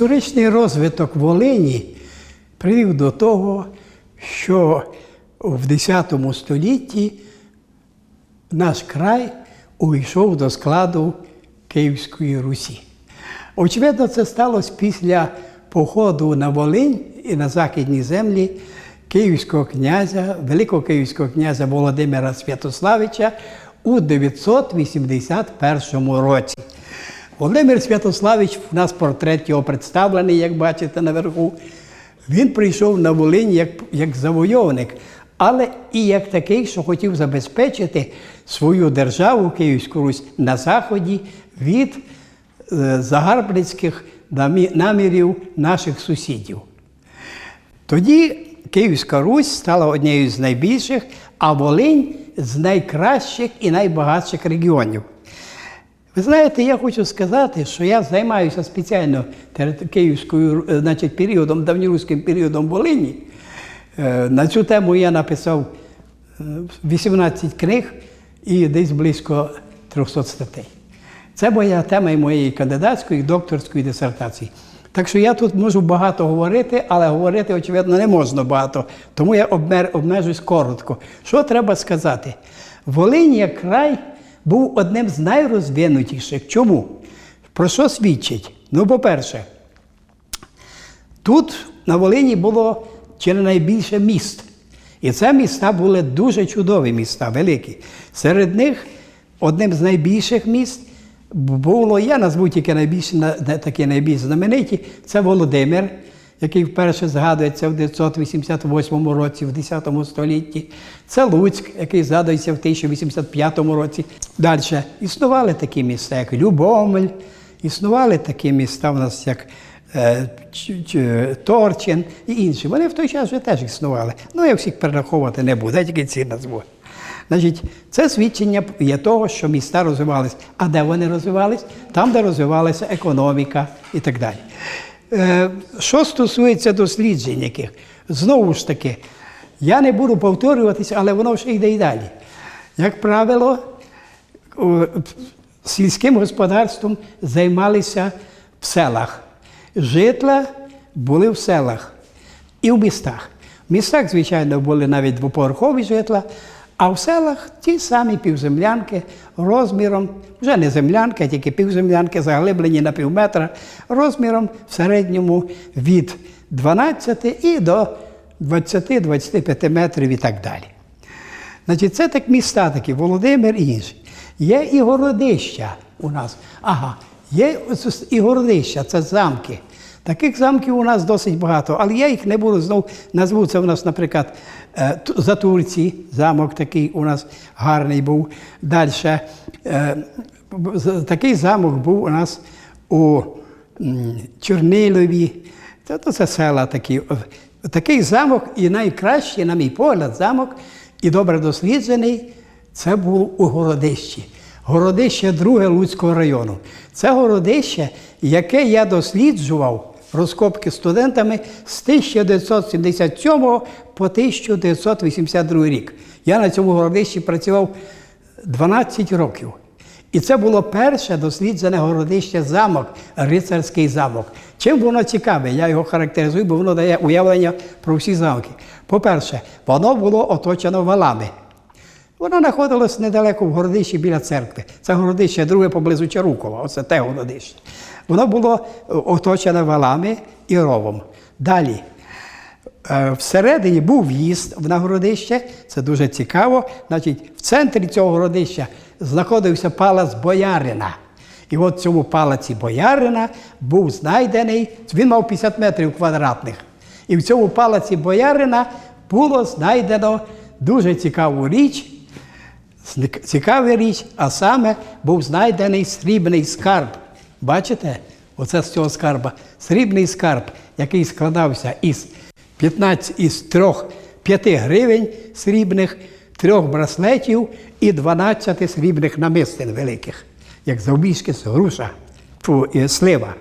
Історичний розвиток Волині привів до того, що в X столітті наш край увійшов до складу Київської Русі. Очевидно, це сталося після походу на Волинь і на західні землі київського князя, великого київського князя Володимира Святославича у 981 році. Володимир Святославич, у нас портрет його представлений, як бачите наверху. Він прийшов на Волинь як, як завойовник, але і як такий, що хотів забезпечити свою державу Київську Русь на заході від е, загарбницьких намірів наших сусідів. Тоді Київська Русь стала однією з найбільших, а Волинь з найкращих і найбагатших регіонів. Ви знаєте, я хочу сказати, що я займаюся спеціально київською, е, значить, періодом, давньоруським періодом Волині. Е, На цю тему я написав е, 18 книг і десь близько 300 статей. Це моя тема і моєї кандидатської і докторської дисертації. Так що я тут можу багато говорити, але говорити, очевидно, не можна багато. Тому я обмер, обмежусь коротко. Що треба сказати? Волинь як край був одним з найрозвинутіших. Чому? Про що свідчить? Ну, по-перше, Тут на Волині було чи не найбільше міст. І це міста були дуже чудові міста, великі. Серед них одним з найбільших міст було, я назву тільки найбільш, на- на- такі найбільш знамениті, це Володимир, який вперше згадується в 988 році, в 10 столітті. Це Луцьк, який згадується в 1085 році. Далі існували такі міста, як Любомель, існували такі міста в нас, як е, Торчин і інші. Вони в той час вже теж існували. Ну, я всіх перераховувати не буду, я тільки ці назву. Значить, це свідчення є того, що міста розвивались. А де вони розвивались? Там, де розвивалася економіка і так далі. Е, що стосується досліджень яких, знову ж таки, я не буду повторюватися, але воно ще йде і далі. Як правило, сільським господарством займалися в селах. Житла були в селах і в містах. В містах, звичайно, були навіть двоповерхові житла, а в селах ті самі півземлянки розміром, вже не землянки, а тільки півземлянки, заглиблені на пів метра, розміром в середньому від 12 і до 20-25 метрів і так далі. Значить, це так міста такі, Володимир і інші. Є і городища у нас. Ага, є і городища, це замки. Таких замків у нас досить багато, але я їх не буду знову назву. Це у нас, наприклад, за Турці, замок такий у нас гарний був. Далі такий замок був у нас у Чорнилові. То це села такі. Такий замок, і найкращий, на мій погляд, замок, і добре досліджений, це був у Городищі. Городище друге Луцького району. Це городище, яке я досліджував розкопки студентами з 1977 по 1982 рік. Я на цьому городищі працював 12 років. І це було перше досліджене городище замок, рицарський замок. Чим воно цікаве? Я його характеризую, бо воно дає уявлення про всі замки. По-перше, воно було оточено валами. Воно знаходилось недалеко в городищі біля церкви. Це городище друге поблизу Чарукова, оце те городище. Воно було е, оточене валами і ровом. Далі. Е, Всередині був в'їзд в нагородище, це дуже цікаво. Значить, в центрі цього городища знаходився палац Боярина. І от в цьому палаці Боярина був знайдений, він мав 50 метрів квадратних. І в цьому палаці Боярина було знайдено дуже цікаву річ, цікава річ, а саме був знайдений срібний скарб. Бачите? Оце з цього скарба. Срібний скарб, який складався із 15, із трьох 5 гривень срібних, трьох браслетів і 12 срібних намистин великих, як завбільшки з груша, фу, і слива.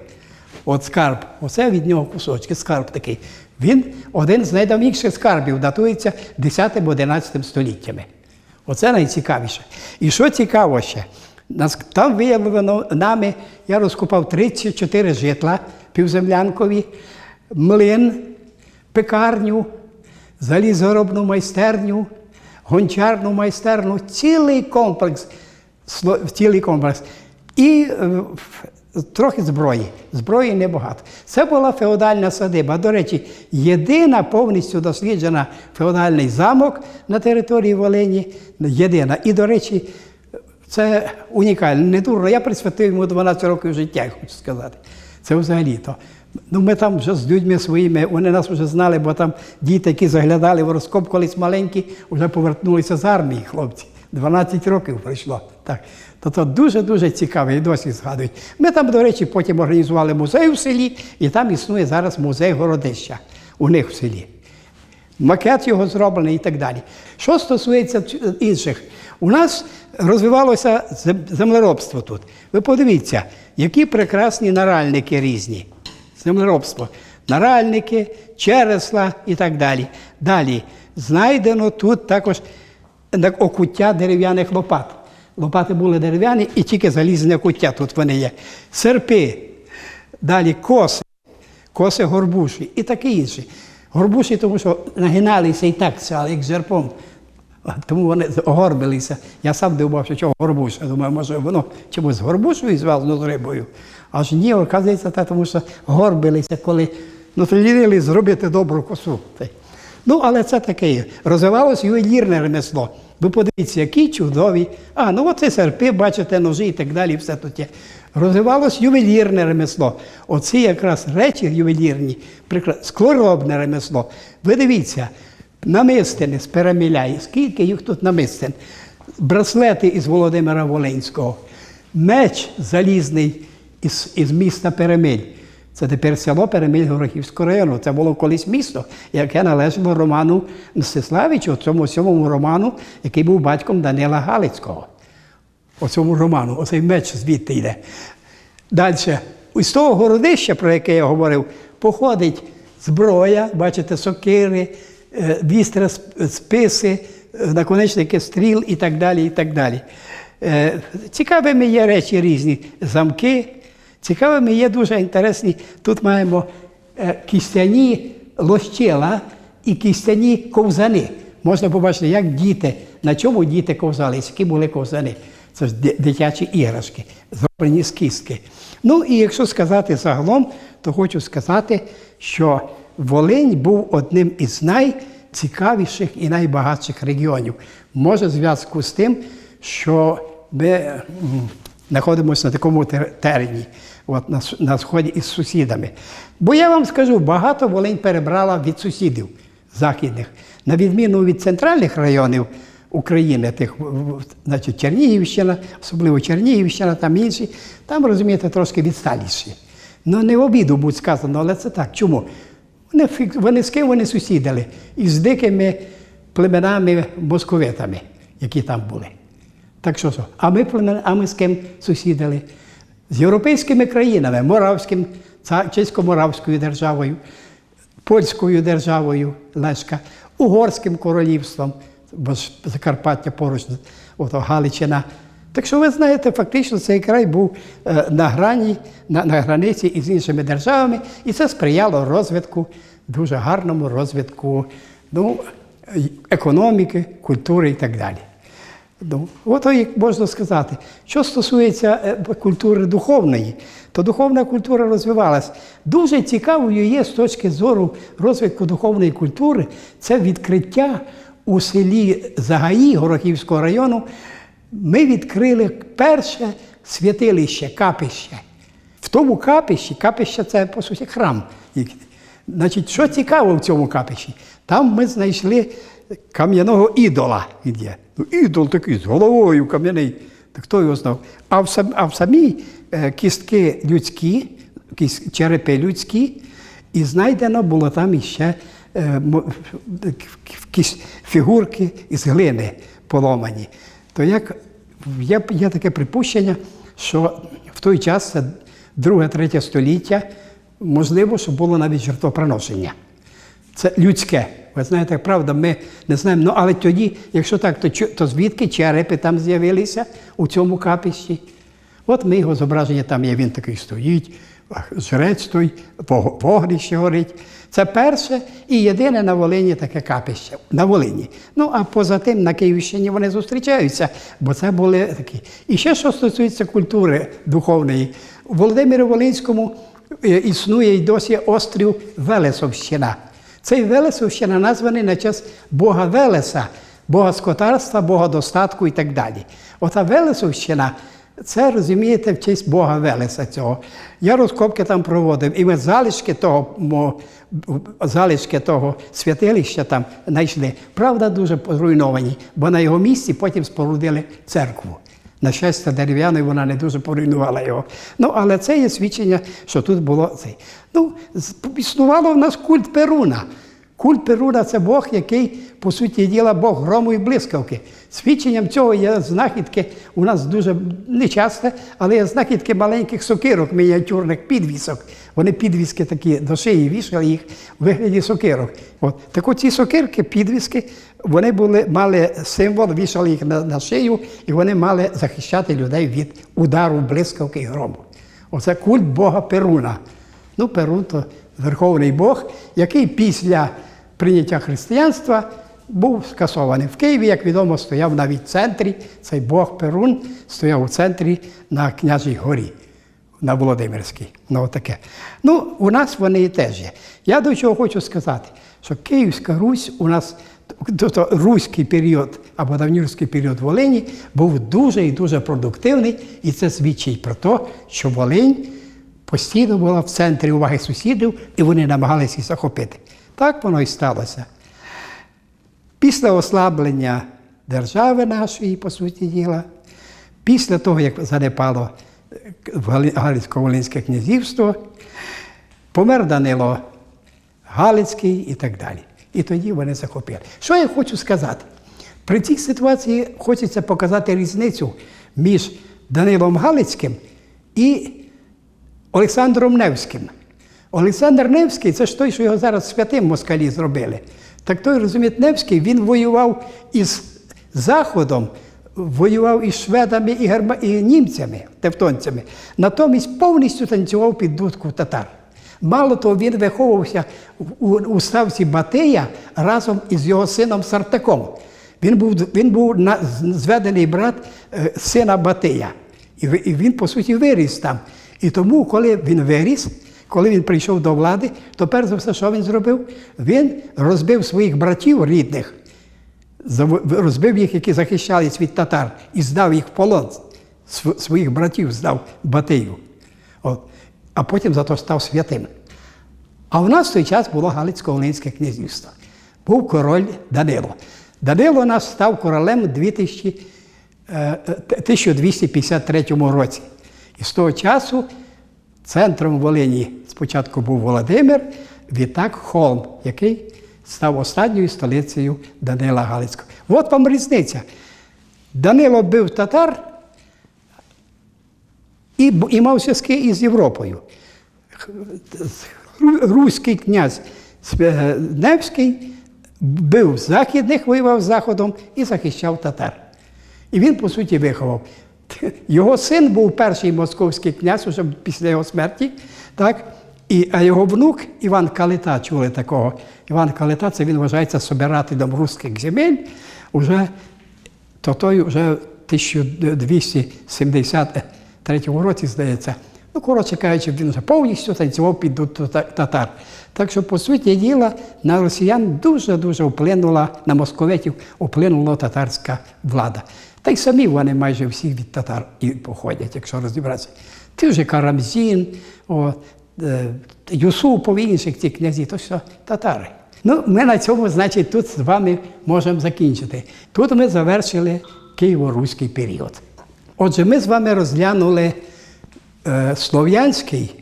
От скарб, оце від нього кусочки, скарб такий. Він один з найдавніших скарбів, датується 10-11 століттями. Оце найцікавіше. І що цікаво ще, там виявлено нами, я розкопав 34 житла півземлянкові, млин, пекарню, залізоробну майстерню, гончарну майстерню, цілий комплекс, цілий комплекс. І е, трохи зброї. Зброї небагато. Це була феодальна садиба. До речі, єдина повністю досліджена феодальний замок на території Волині. Єдина. І, до речі, це унікально, не. Я присвятив йому 12 років життя, хочу сказати. Це взагалі-то. Ну, ми там вже з людьми своїми, вони нас вже знали, бо там діти, які заглядали в розкоп колись маленькі, вже повернулися з армії, хлопці. 12 років пройшло. Так. То це дуже-дуже цікаво, і досі згадують. Ми там, до речі, потім організували музей у селі, і там існує зараз музей городища у них в селі макет його зроблений і так далі. Що стосується інших, у нас розвивалося землеробство тут. Ви подивіться, які прекрасні наральники різні. Землеробство. Наральники, чересла і так далі. Далі знайдено тут також окуття дерев'яних лопат. Лопати були дерев'яні і тільки залізне окуття тут вони є. Серпи, далі коси коси горбуші і таке інше. Горбуші, тому що нагиналися і так, це, як жерпом. Тому вони горбилися. Я сам дивувався, чого горбуша. Думаю, може воно чомусь горбушою зв'язано з рибою. Аж ні, оказується, та, тому що горбилися, коли ну, лінили зробити добру косу. Ну, але це таке. є. Розвивалось ювелірне ремесло. Ви подивіться, які чудові. А, ну оце серпи, бачите, ножі і так далі, все тут є. Розвивалось ювелірне ремесло. Оці якраз речі ювелірні, прикра- склоробне ремесло. Ви дивіться, намистини з переміляє. Скільки їх тут намистин? Браслети із Володимира Волинського, меч залізний із, із міста Перемиль. Це тепер село Перемиль Горохівського району. Це було колись місто, яке належало Роману Мстиславичу, цьому сьомому Роману, який був батьком Данила Галицького. Оцьому роману, оцей меч звідти йде. Далі, із того городища, про яке я говорив, походить зброя, бачите, сокири, е, вістра, списи, е, наконечники стріл і так далі. і так далі. Е, Цікавими є речі різні, замки. Цікавими є дуже інтересні. Тут маємо кістяні лощила і кістяні ковзани. Можна побачити, як діти, на чому діти ковзались, які були ковзани. Це ж дитячі іграшки, зроблені з кістки. Ну і якщо сказати загалом, то хочу сказати, що Волинь був одним із найцікавіших і найбагатших регіонів. Може, в зв'язку з тим, що ми знаходимося на такому терені, от, на, на сході із сусідами. Бо я вам скажу, багато Волинь перебрала від сусідів західних, на відміну від центральних районів України, тих, значить, Чернігівщина, особливо Чернігівщина, там інші, там, розумієте, трошки відсталіші. Ну, не в обіду будь сказано, але це так. Чому? Вони, вони з ким вони сусідили? Із дикими племенами московитами, які там були. Так що? А ми, племен- а ми з ким сусідили? З європейськими країнами, Моравським, Чесько-Моравською державою, Польською державою Лешка, Угорським королівством, бо ж Закарпаття поруч, ото Галичина. Так що ви знаєте, фактично цей край був е, на грані, на, на границі із іншими державами, і це сприяло розвитку, дуже гарному розвитку ну, економіки, культури і так далі. Ну, от як можна сказати. Що стосується е, культури духовної, то духовна культура розвивалась. Дуже цікавою є з точки зору розвитку духовної культури це відкриття у селі Загаї Горохівського району. Ми відкрили перше святилище, капище. В тому капищі, капище це по суті храм. Значить, що цікаво в цьому капищі? Там ми знайшли кам'яного ідола. Є. Ну, ідол такий з головою кам'яний. Так хто його знав? А в, сам, а в самій е, кістки людські, черепи людські, і знайдено було там іще якісь фігурки із глини поломані. То як є, є таке припущення, що в той час, це друге-третє століття, можливо, що було навіть жертвоприношення. Це людське. Ви знаєте, правда, ми не знаємо. Ну, але тоді, якщо так, то, то звідки черепи там з'явилися у цьому капищі? От ми його зображення там є, він такий стоїть, жрець той, пог- горить. Це перше і єдине на Волині таке капище. На Волині. Ну, а поза тим на Київщині вони зустрічаються, бо це були такі. І ще що стосується культури духовної, у Володимирі Волинському е, існує й досі острів Велесовщина. Цей Велесовщина названий на честь Бога Велеса, Бога скотарства, Бога достатку і так далі. Ота Велесовщина, це розумієте в честь Бога Велеса цього. Я розкопки там проводив, і ми залишки того, мо- залишки того святилища там знайшли. Правда, дуже зруйновані, бо на його місці потім спорудили церкву. На щастя, дерев'яною вона не дуже поруйнувала його. Ну, але це є свідчення, що тут було це. Ну, існувало в нас культ Перуна. Культ Перуна це Бог, який, по суті діла, Бог грому і блискавки. Свідченням цього є знахідки, у нас дуже нечасте, але є знахідки маленьких сокирок, мініатюрних підвісок. Вони підвіски такі до шиї вішали їх у вигляді сокирок. От. Так от ці сокирки, підвіски, вони були, мали символ, вішали їх на, на шию, і вони мали захищати людей від удару блискавки і грому. Оце культ Бога Перуна. Ну, Перун то Верховний Бог, який після прийняття християнства був скасований. В Києві, як відомо, стояв навіть в центрі. Цей Бог Перун стояв у центрі на княжій горі, на Володимирській. Ну, таке. Ну, у нас вони теж є. Я до чого хочу сказати, що Київська Русь у нас. Тобто руський період або давнюрський період Волині був дуже і дуже продуктивний, і це свідчить про те, що Волинь постійно була в центрі уваги сусідів, і вони намагалися їх захопити. Так воно і сталося. Після ослаблення держави нашої, по суті діла, після того, як занепало е, Галицько-Волинське князівство, помер Данило Галицький і так далі. І тоді вони захопили. Що я хочу сказати? При цій ситуації хочеться показати різницю між Данилом Галицьким і Олександром Невським. Олександр Невський це ж той, що його зараз святим москалі зробили. Так той, розумієте, Невський, він воював із Заходом, воював із шведами і, герма... і німцями, тевтонцями. Натомість повністю танцював під дудку татар. Мало того, він виховувався у, ставці Батия разом із його сином Сартаком. Він був, він був зведений брат е, сина Батия. І він, по суті, виріс там. І тому, коли він виріс, коли він прийшов до влади, то перш за все, що він зробив? Він розбив своїх братів рідних, розбив їх, які захищались від татар, і здав їх в полон. Своїх братів здав Батию. От. А потім зато став святим. А в нас в той час було Галицько-Волинське князівство. Був король Данило. Данило у нас став королем у 2000, е, е, 1253 році. І з того часу центром Волині спочатку був Володимир, відтак Холм, який став останньою столицею Данила Галицького. От вам різниця. Данило бив татар і, і мав зв'язки із Європою. Руський князь Невський бив західних, воював заходом і захищав татар. І він, по суті, виховав. Його син був перший московський князь уже після його смерті, так? І, а його внук Іван Калита, чули такого. Іван Калита, це він вважається собирателем руських земель. Уже, то той вже в 1273 році, здається. Ну, коротше кажучи, він вже повністю танцював під татар. Так що, по суті діла, на росіян дуже-дуже вплинула, на московитів вплинула татарська влада. Та й самі вони майже всі від татар і походять, якщо розібратися. Ти вже Карамзін, о, е, Юсупов інших ці князі, то все татари. Ну, ми на цьому, значить, тут з вами можемо закінчити. Тут ми завершили Києво-Руський період. Отже, ми з вами розглянули е, слов'янський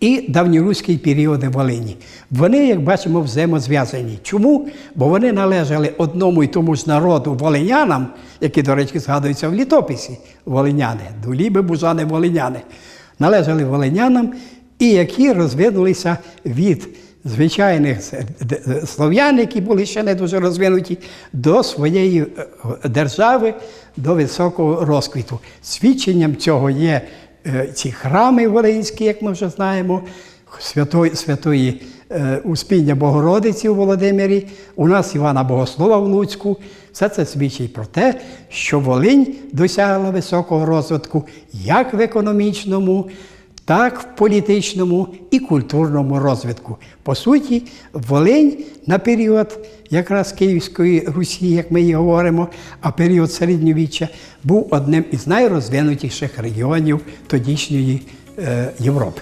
і давньоруський періоди Волині. Вони, як бачимо, взаємозв'язані. Чому? Бо вони належали одному і тому ж народу волинянам, які, до речі, згадуються в літописі волиняни, дуліби, бужани, волиняни, належали волинянам, і які розвинулися від звичайних слов'ян, які були ще не дуже розвинуті, до своєї е, держави, до високого розквіту. Свідченням цього є ці храми волинські, як ми вже знаємо, святої, святої е, Успіння Богородиці у Володимирі, у нас Івана Богослова в Луцьку. Все це свідчить про те, що Волинь досягла високого розвитку як в економічному, так в політичному і культурному розвитку. По суті, Волинь на період якраз Київської Русі, як ми її говоримо, а період середньовіччя був одним із найрозвинутіших регіонів тодішньої е, Європи.